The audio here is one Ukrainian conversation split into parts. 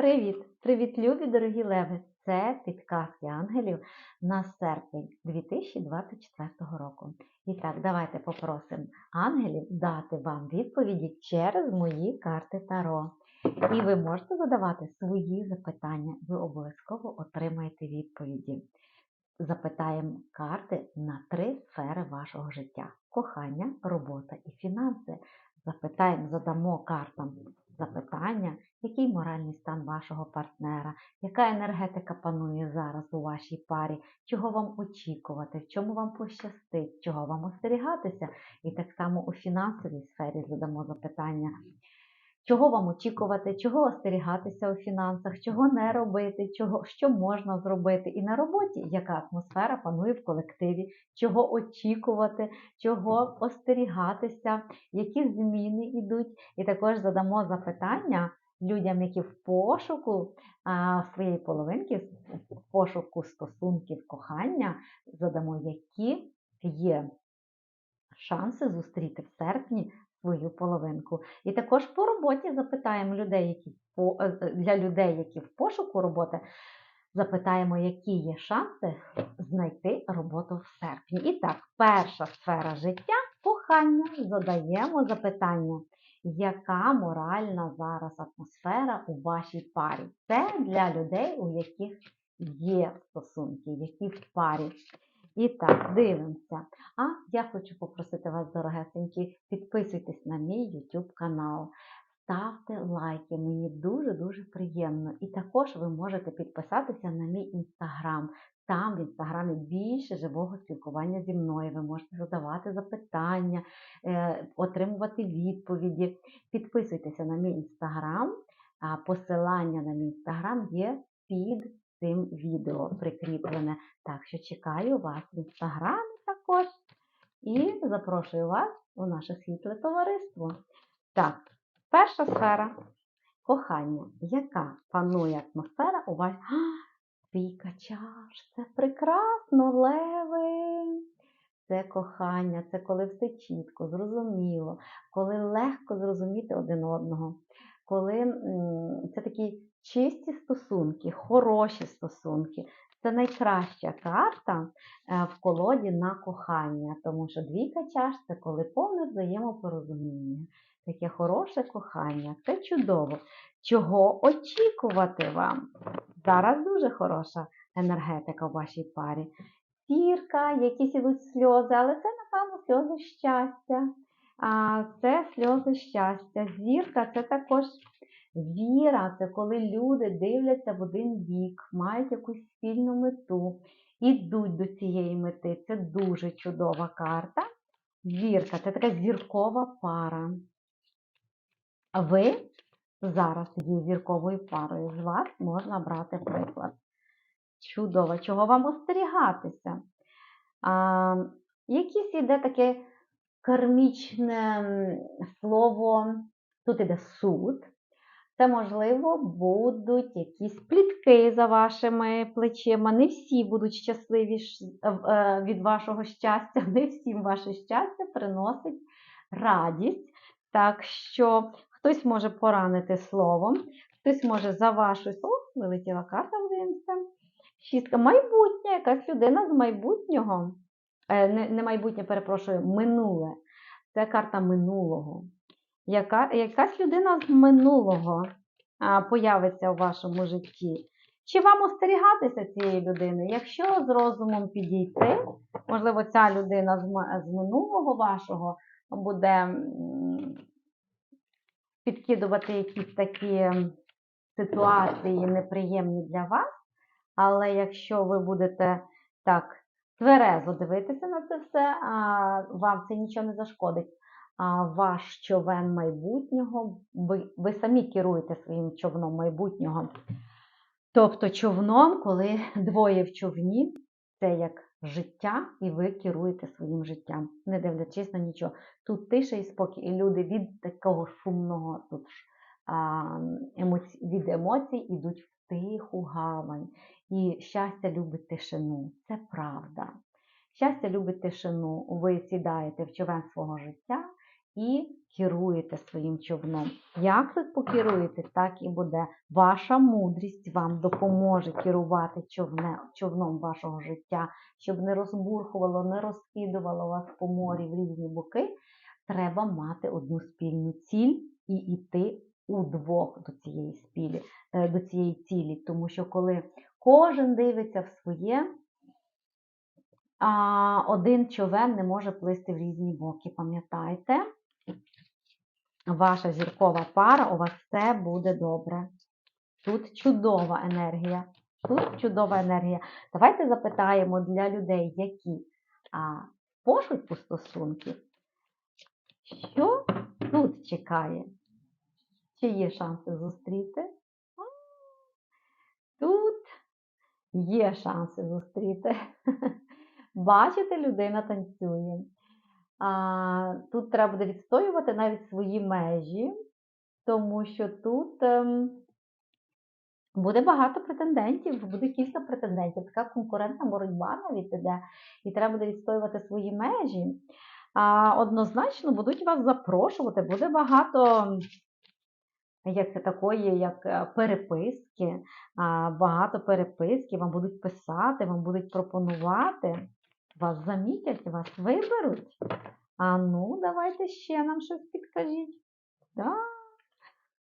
Привіт! Привіт, любі дорогі леви! Це підказки ангелів на серпень 2024 року. І так, давайте попросимо ангелів дати вам відповіді через мої карти Таро. І ви можете задавати свої запитання, ви обов'язково отримаєте відповіді. Запитаємо карти на три сфери вашого життя: кохання, робота і фінанси. Запитаємо, задамо картам запитання, який моральний стан вашого партнера, яка енергетика панує зараз у вашій парі, чого вам очікувати, в чому вам пощастить, чого вам остерігатися. І так само у фінансовій сфері задамо запитання. Чого вам очікувати, чого остерігатися у фінансах, чого не робити, чого, що можна зробити, і на роботі, яка атмосфера панує в колективі, чого очікувати, чого остерігатися, які зміни йдуть. І також задамо запитання людям, які в пошуку а, своєї половинки, в пошуку стосунків кохання, задамо, які є шанси зустріти в серпні свою половинку. І також по роботі запитаємо людей, які е, е, для людей, які в пошуку роботи, запитаємо, які є шанси знайти роботу в серпні. І так, перша сфера життя кохання. Задаємо запитання. Яка моральна зараз атмосфера у вашій парі? Це для людей, у яких є стосунки, які в парі. І так, дивимося. А я хочу попросити вас, дорогесенькі, підписуйтесь на мій YouTube канал. Ставте лайки, мені дуже-дуже приємно. І також ви можете підписатися на мій інстаграм. Там в інстаграмі більше живого спілкування зі мною. Ви можете задавати запитання, е, отримувати відповіді. Підписуйтеся на мій інстаграм. Посилання на мій інстаграм є під цим відео прикріплене. Так що чекаю вас в інстаграмі також і запрошую вас у наше світле товариство. Так, перша сфера кохання. Яка панує атмосфера у вас? Трійка чаш, це прекрасно, леви! Це кохання, це коли все чітко, зрозуміло, коли легко зрозуміти один одного, коли це такі чисті стосунки, хороші стосунки. Це найкраща карта е, в колоді на кохання, тому що двійка чаш це коли повне взаємопорозуміння, таке хороше кохання, це чудово. Чого очікувати вам? Зараз дуже хороша енергетика в вашій парі. Сірка, якісь ідуть сльози, але це, напевно, сльози щастя. А Це сльози щастя. Зірка це також Віра це коли люди дивляться в один бік, мають якусь спільну мету, ідуть до цієї мети. Це дуже чудова карта. Зірка це така зіркова пара. А ви зараз є зірковою парою. З вас можна брати приклад. Чудово, чого вам остерігатися? А, Якесь іде таке кармічне слово, тут іде суд. Це, можливо, будуть якісь плітки за вашими плечима. Не всі будуть щасливі е, від вашого щастя, не всім ваше щастя приносить радість. Так що хтось може поранити словом, хтось може за вашу О, вилетіла карта, дивимося. Шістка майбутнє, якась людина з майбутнього. Е, не майбутнє, перепрошую, минуле. Це карта минулого яка, якась людина з минулого появиться у вашому житті. Чи вам остерігатися цієї людини? Якщо з розумом підійти, можливо, ця людина з, минулого вашого буде підкидувати якісь такі ситуації неприємні для вас, але якщо ви будете так тверезо дивитися на це все, вам це нічого не зашкодить ваш човен майбутнього, ви, ви самі керуєте своїм човном майбутнього. Тобто човном, коли двоє в човні, це як життя, і ви керуєте своїм життям, не дивлячись на нічого. Тут тиша і спокій, і люди від такого шумного тут а, емоці... від емоцій йдуть в тиху гавань. І щастя любить тишину. Це правда. Щастя любить тишину. Ви сідаєте в човен свого життя і керуєте своїм човном. Як ви покеруєте, так і буде. Ваша мудрість вам допоможе керувати човне, човном вашого життя, щоб не розбурхувало, не розкидувало вас по морі в різні боки. Треба мати одну спільну ціль і йти удвох до цієї спілі, е, до цієї цілі. Тому що коли кожен дивиться в своє, а один човен не може плисти в різні боки. Пам'ятайте, ваша зіркова пара, у вас все буде добре. Тут чудова енергія. Тут чудова енергія. Давайте запитаємо для людей, які а, пошуку стосунків, що тут чекає? Чи є шанси зустріти? Тут є шанси зустріти. Бачите, людина танцює. Тут треба буде відстоювати навіть свої межі, тому що тут ем, буде багато претендентів, буде кілька претендентів. Така конкурентна боротьба навіть іде, і треба буде відстоювати свої межі. А, Однозначно будуть вас запрошувати, буде багато. Як це такої, як е, переписки, багато переписки, вам будуть писати, вам будуть пропонувати, вас замітять, вас виберуть. А ну, давайте ще нам щось підкажіть. Да.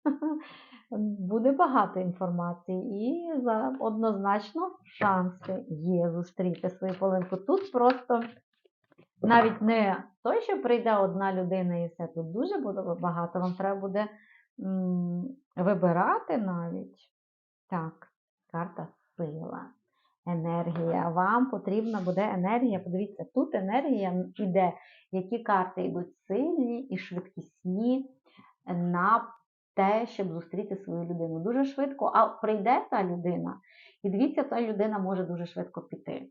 Буде багато інформації і однозначно шанси є зустріти свою половинку. Тут просто навіть не той, що прийде одна людина і все, тут дуже буде багато. Вам треба буде вибирати навіть. Так, карта сила. Енергія. Вам потрібна буде енергія. Подивіться, тут енергія йде, які карти йдуть сильні і швидкісні на те, щоб зустріти свою людину. Дуже швидко, а прийде та людина, і дивіться, та людина може дуже швидко піти.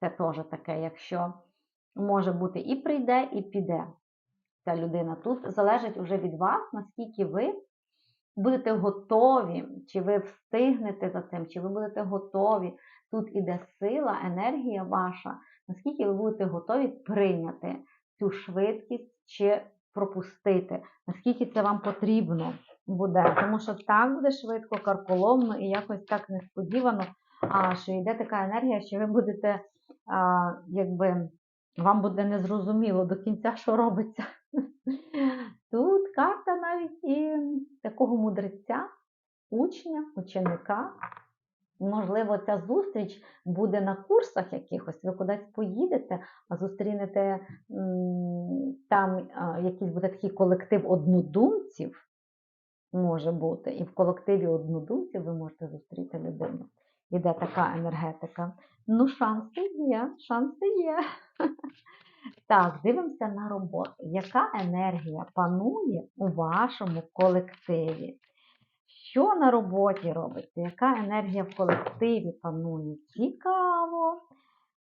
Це теж таке, якщо може бути і прийде, і піде ця людина. Тут залежить вже від вас, наскільки ви будете готові, чи ви встигнете за цим, чи ви будете готові. Тут іде сила, енергія ваша, наскільки ви будете готові прийняти цю швидкість чи пропустити, наскільки це вам потрібно буде. Тому що так буде швидко, карколомно і якось так несподівано, що йде така енергія, що ви будете, якби вам буде незрозуміло до кінця, що робиться. Тут карта навіть і такого мудреця, учня, ученика. Можливо, ця зустріч буде на курсах якихось, ви кудись поїдете, а зустрінете там якийсь буде такий колектив однодумців, може бути, і в колективі однодумців ви можете зустріти людину. Іде така енергетика. Ну, шанси є, шанси є. Так, дивимося на роботу. Яка енергія панує у вашому колективі? Що на роботі робиться? Яка енергія в колективі панує? Цікаво.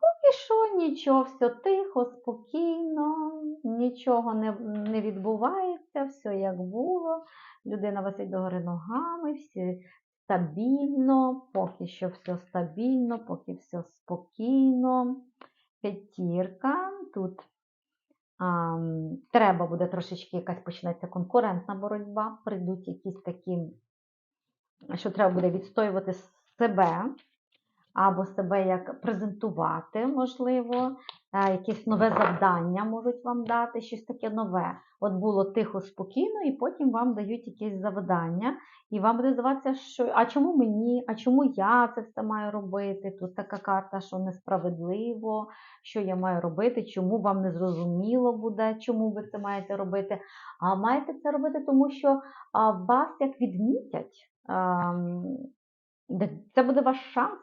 Поки що нічого, все тихо, спокійно, нічого не, не відбувається, все як було. Людина висить догори ногами, все стабільно, поки що все стабільно, поки все спокійно. П'ятірка. Тут а, треба буде трошечки якась почнеться конкурентна боротьба, прийдуть якісь такі, що треба буде відстоювати себе, або себе як презентувати, можливо, якесь нове завдання можуть вам дати, щось таке нове. От було тихо, спокійно, і потім вам дають якесь завдання, і вам буде здаватися, що а чому мені, а чому я це все маю робити? Тут така карта, що несправедливо, що я маю робити, чому вам не зрозуміло буде, чому ви це маєте робити. А маєте це робити, тому що вас як відмітять. Це буде ваш шанс.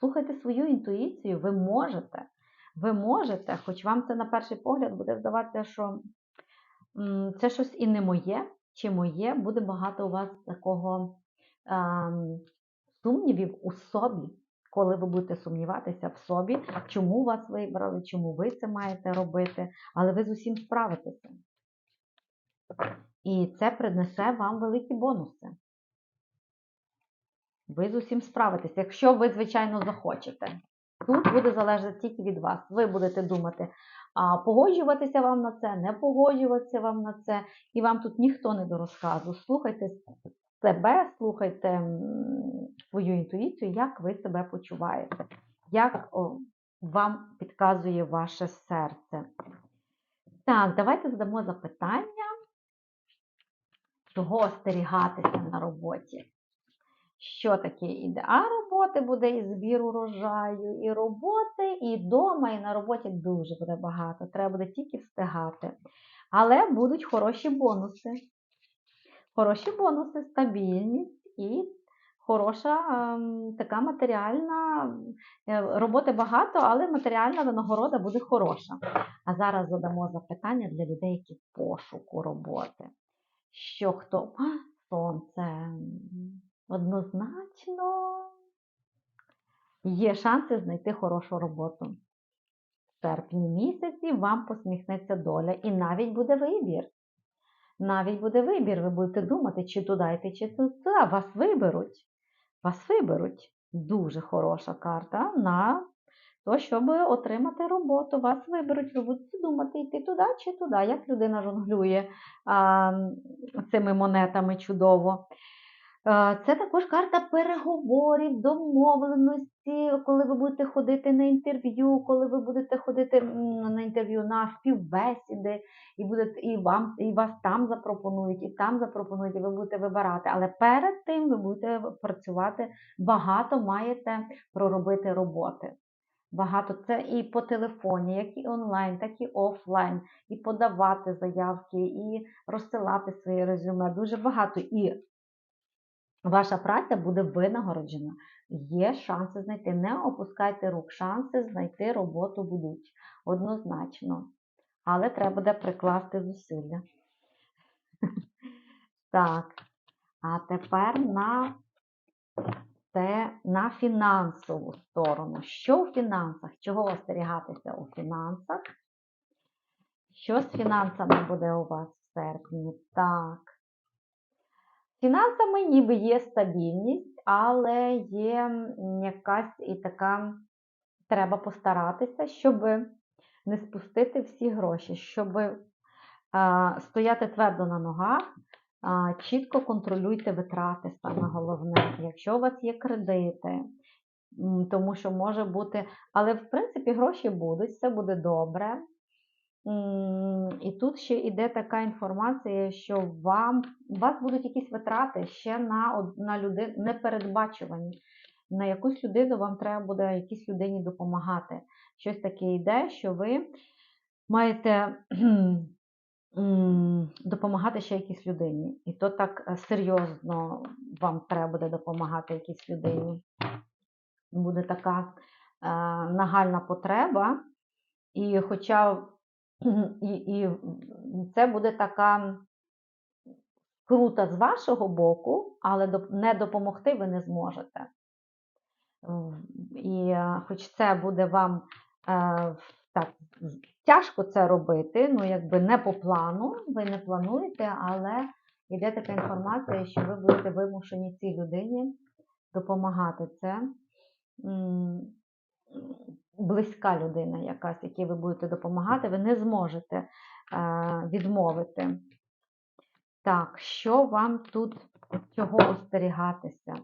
Слухайте свою інтуїцію, ви можете. Ви можете, хоч вам це на перший погляд буде здаватися, що це щось і не моє, чи моє, буде багато у вас такого сумнівів у собі, коли ви будете сумніватися в собі, чому вас вибрали, чому ви це маєте робити, але ви з усім справитеся. І це принесе вам великі бонуси. Ви з усім справитеся, якщо ви, звичайно, захочете. Тут буде залежати тільки від вас. Ви будете думати, а погоджуватися вам на це, не погоджуватися вам на це, і вам тут ніхто не до розказу. Слухайте себе, слухайте свою інтуїцію, як ви себе почуваєте, як вам підказує ваше серце. Так, давайте задамо запитання, чого остерігатися на роботі. Що таке іде? А роботи буде і збір урожаю, і роботи, і вдома, і на роботі дуже буде багато. Треба буде тільки встигати. Але будуть хороші бонуси. Хороші бонуси, стабільність і хороша ем, така матеріальна е, роботи багато, але матеріальна винагорода буде хороша. А зараз задамо запитання для людей, які пошуку роботи. Що хто? Сонце. Однозначно є шанси знайти хорошу роботу. В серпні місяці вам посміхнеться доля і навіть буде вибір. Навіть буде вибір, ви будете думати, чи туди йти, чи туди. Вас виберуть. Вас виберуть. Дуже хороша карта на то, щоб отримати роботу. Вас виберуть, ви будете думати, йти туди чи туди. Як людина жонглює а, цими монетами чудово. Е, Це також карта переговорів, домовленості, коли ви будете ходити на інтерв'ю, коли ви будете ходити на інтерв'ю на співбесіди, і будете, і вам, і вас там запропонують, і там запропонують, і ви будете вибирати. Але перед тим ви будете працювати багато, маєте проробити роботи. Багато це і по телефоні, як і онлайн, так і офлайн, і подавати заявки, і розсилати свої резюме. Дуже багато. І Ваша праця буде винагороджена. Є шанси знайти. Не опускайте рук, шанси знайти роботу будуть однозначно. Але треба буде прикласти зусилля. Так. А тепер на, те, на фінансову сторону. Що в фінансах? Чого остерігатися у фінансах? Що з фінансами буде у вас в серпні? Так. Фінансами ніби є стабільність, але є якась і така, треба постаратися, щоб не спустити всі гроші, щоб стояти твердо на ногах, чітко контролюйте витрати, саме головне. Якщо у вас є кредити, тому що може бути, але в принципі гроші будуть, все буде добре. І тут ще йде така інформація, що вам, у вас будуть якісь витрати ще на, на людину непередбачувані. На якусь людину вам треба буде якійсь людині допомагати. Щось таке йде, що ви маєте допомагати ще якійсь людині. І то так е, серйозно вам треба буде допомагати якійсь людині. Буде така е, нагальна потреба. І хоча і, і це буде така крута з вашого боку, але не допомогти ви не зможете. І е, хоч це буде вам е, так, тяжко це робити, ну якби не по плану, ви не плануєте, але йде така інформація, що ви будете вимушені цій людині допомагати. Це близька людина якась, якій ви будете допомагати, ви не зможете е, відмовити. Так, що вам тут чого остерігатися?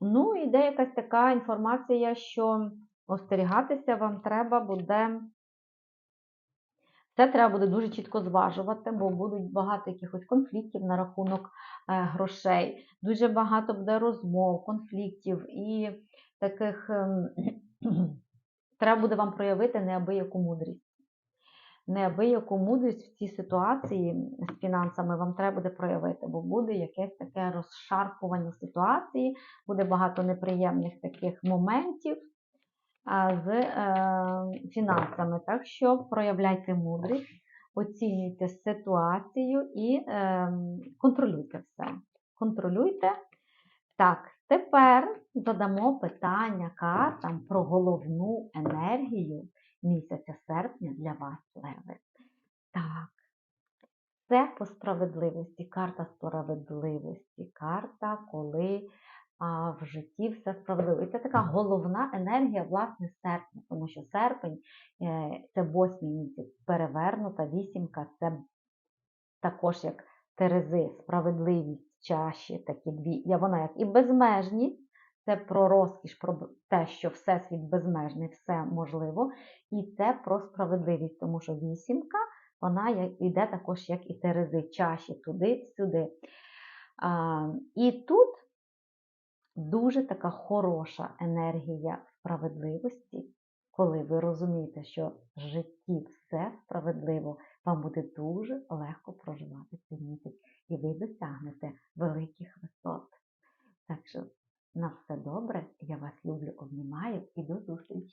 Ну, іде якась така інформація, що остерігатися вам треба буде. Це треба буде дуже чітко зважувати, бо будуть багато якихось конфліктів на рахунок е, грошей. Дуже багато буде розмов, конфліктів і таких ем, треба буде вам проявити неабияку мудрість. Неабияку мудрість в цій ситуації з фінансами вам треба буде проявити, бо буде якесь таке розшарпування ситуації, буде багато неприємних таких моментів з е, фінансами. Так що проявляйте мудрість, оцінюйте ситуацію і е, контролюйте все. Контролюйте. Так, тепер задамо питання картам про головну енергію місяця серпня для вас, Леви. Так, це по справедливості, карта справедливості, карта, коли а в житті все справедливо. І це така головна енергія, власне, серпня, тому що серпень е, це восьмий місяць, перевернута вісімка, це також як Терези, справедливість, чаші, такі дві. Я вона як і безмежність, це про розкіш, про те, що всесвіт безмежний, все можливо. І це про справедливість, тому що вісімка, вона йде також як і Терези, чаші, туди-сюди. А, і тут дуже така хороша енергія справедливості, коли ви розумієте, що в житті все справедливо, вам буде дуже легко проживати цей місяць і ви досягнете великих висот. Так що на все добре, я вас люблю, обнімаю і до зустрічі!